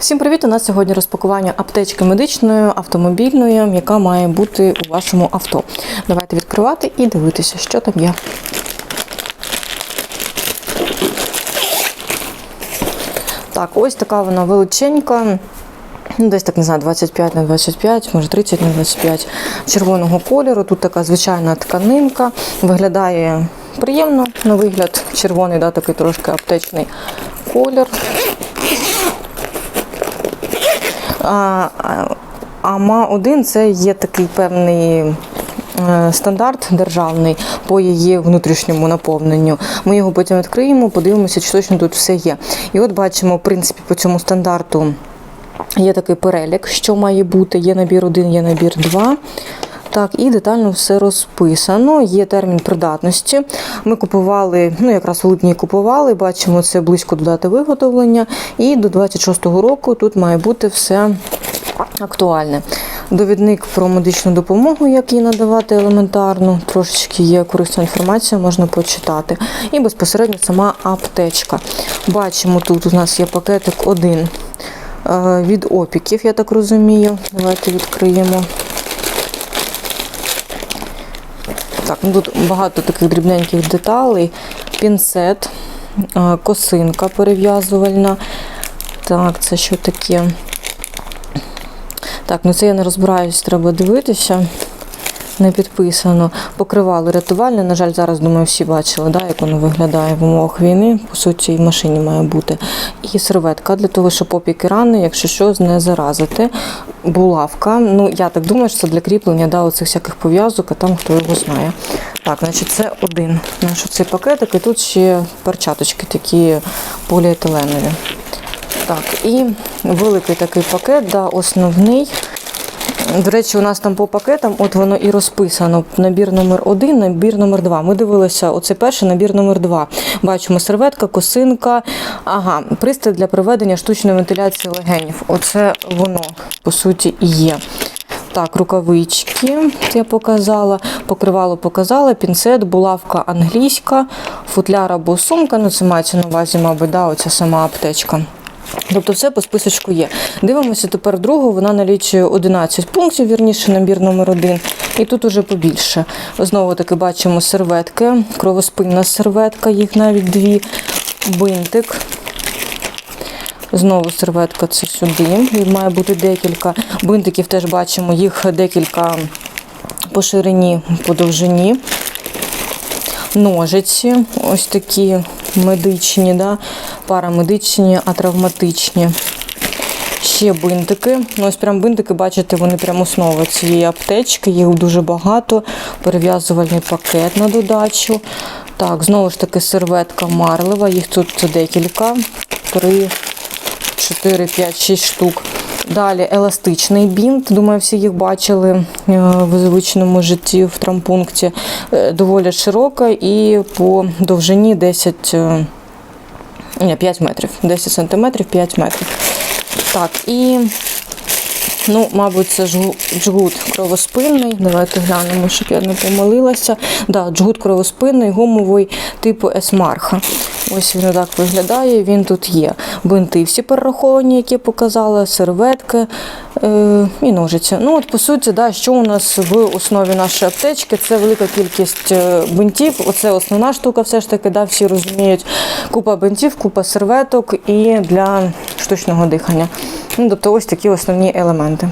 Всім привіт! У нас сьогодні розпакування аптечки медичної, автомобільної, яка має бути у вашому авто. Давайте відкривати і дивитися, що там є. Так, ось така вона величенька. Ну, Десь так не знаю, 25 на 25, може 30 на 25 червоного кольору. Тут така звичайна тканинка. Виглядає приємно на вигляд. Червоний, да, такий трошки аптечний колір. А, а- АМА 1 це є такий певний е, стандарт державний по її внутрішньому наповненню. Ми його потім відкриємо, подивимося, чи точно тут все є. І от бачимо, в принципі, по цьому стандарту є такий перелік, що має бути. Є набір 1, є набір 2. Так, і детально все розписано. Є термін придатності. Ми купували, ну якраз в липні купували, бачимо, це близько до дати виготовлення. І до 26-го року тут має бути все актуальне. Довідник про медичну допомогу, як її надавати елементарно, трошечки є корисна інформація, можна почитати. І безпосередньо сама аптечка. Бачимо, тут у нас є пакетик один е, від опіків, я так розумію. Давайте відкриємо. Так, ну тут багато таких дрібненьких деталей. Пінцет, е, косинка перев'язувальна. Так, це що таке? Так, ну це я не розбираюсь, треба дивитися. Не підписано. Покривало рятувальне. На жаль, зараз, думаю, всі бачили, да, як воно виглядає в умовах війни. По суті, і в машині має бути. І серветка для того, щоб опіки рани, якщо що, не заразити. Булавка. Ну, я так думаю, що це для кріплення да, оцих всяких пов'язок, а там хто його знає. Так, значить, це один наш цей пакетик, і тут ще перчаточки такі поліетиленові. Так, і великий такий пакет, да, основний. До речі, у нас там по пакетам, от воно і розписано. Набір номер один, набір номер два. Ми дивилися, оце перший набір номер два. Бачимо серветка, косинка. Ага, пристрій для проведення штучної вентиляції легенів. Оце воно, по суті, і є. Так, рукавички я показала, покривало показала, пінцет, булавка англійська, футляр або сумка. Ну, це мається на увазі, мабуть, да, оця сама аптечка. Тобто все по списочку є. Дивимося тепер другу, вона налічує 11 пунктів, вірніше, набір номер 1 І тут уже побільше. Знову таки бачимо серветки, кровоспинна серветка, їх навіть дві, бинтик. Знову серветка це сюди. Їх має бути декілька. Бинтиків теж бачимо, їх декілька по ширині, по довжині. Ножиці, ось такі медичні, да? парамедичні, а травматичні. Ще бинтики. Ну, ось прям бинтики, бачите, вони прям основа цієї аптечки, їх дуже багато. Перев'язувальний пакет на додачу. Так, знову ж таки, серветка марлева, їх тут декілька. Три, 4, 5, 6 штук. Далі еластичний бінт. Думаю, всі їх бачили е, в звичному житті в травмпункті. Е, Доволі широка і по довжині 10, е, ні, 5 метрів. 10 сантиметрів, 5 метрів. Так, і, ну, мабуть, це джгут кровоспинний. Давайте глянемо, щоб я не помилилася. Да, джгут кровоспинний, гумовий типу есмарха. Ось він так виглядає, він тут є. Бинти всі перераховані, які я показала, серветки е, і ножиці. Ну, от, по суті, да, що у нас в основі нашої аптечки, це велика кількість е, бинтів. Оце основна штука, все ж таки, да, всі розуміють. Купа бинтів, купа серветок і для штучного дихання. Ну, тобто ось такі основні елементи.